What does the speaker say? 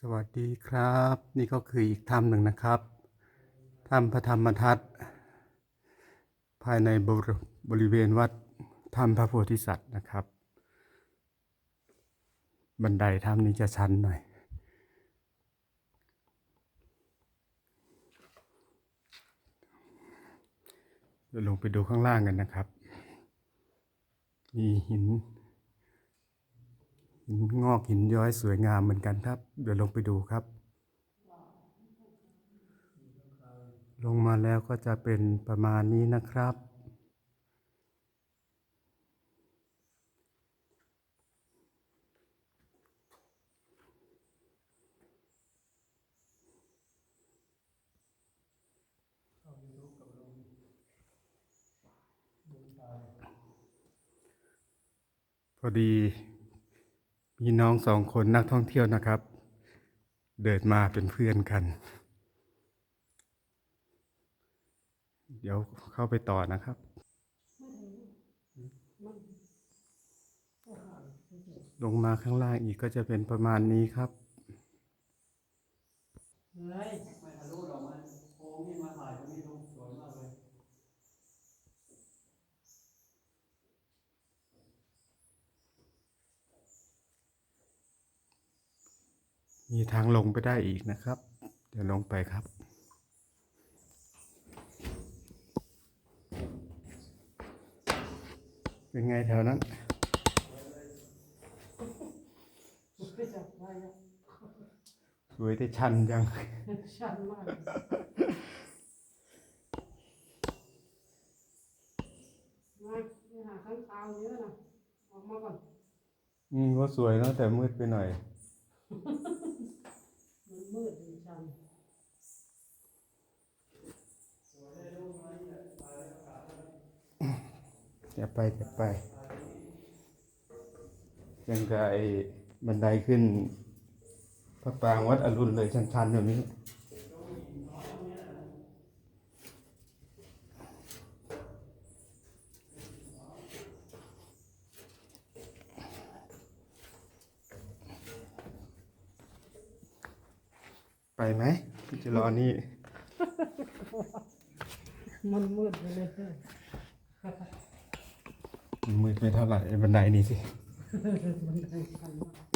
สวัสดีครับ นี่ก็คืออีกถ้ำหนึ่งนะครับถ้ำพระธรรมทัศน์ภายในบรบริเวณวัดถ้ำพระโพธิสัตว์นะครับ บันไดถ้ำนี้จะชันหน่อยเดี๋ยวลงไปดูข้างล่างกันนะครับ มีหิน หินงอกหินย้อยสวยงามเหมือนกันครับ เดี๋ยวลงไปดูครับ ลงมาแล้วก็จะเป็นประมาณนี้นะครับ พอดี มีน้องสองคนนักท่องเที่ยวนะครับ เดินมาเป็นเพื่อนกัน เดี๋ยวเข้าไปต่อนะครับลงมาข้างล่างอีกก็จะเป็นประมาณนี้ครับเฮ้ยไม่ทะลุหรอกมันโค้งนี่มาถ่ายตรงนี้ดูสวยมากเลย มีทางลงไปได้อีกนะครับ เดี๋ยวลงไปครับ เป็นไงแถวนั้นไม่จับได้อะสวยแต่ชันจัง ชันมาก มาไปหาข้างคาวเยอะนะออกมาก่อน อืมก็สวยเนาะแต่มืดไปหน่อย มืดมันชันจะไปจะไป ยังไงบันไดขึ้นพระปรางวัดอรุณเลยชันๆเดี๋ยวนี้ ไปไหมพี่จะรอนี่ มันมืดไปเลยมืดไม่เท่าไหร่ไอ้บันไดนี้สิ มันได้ชันมาก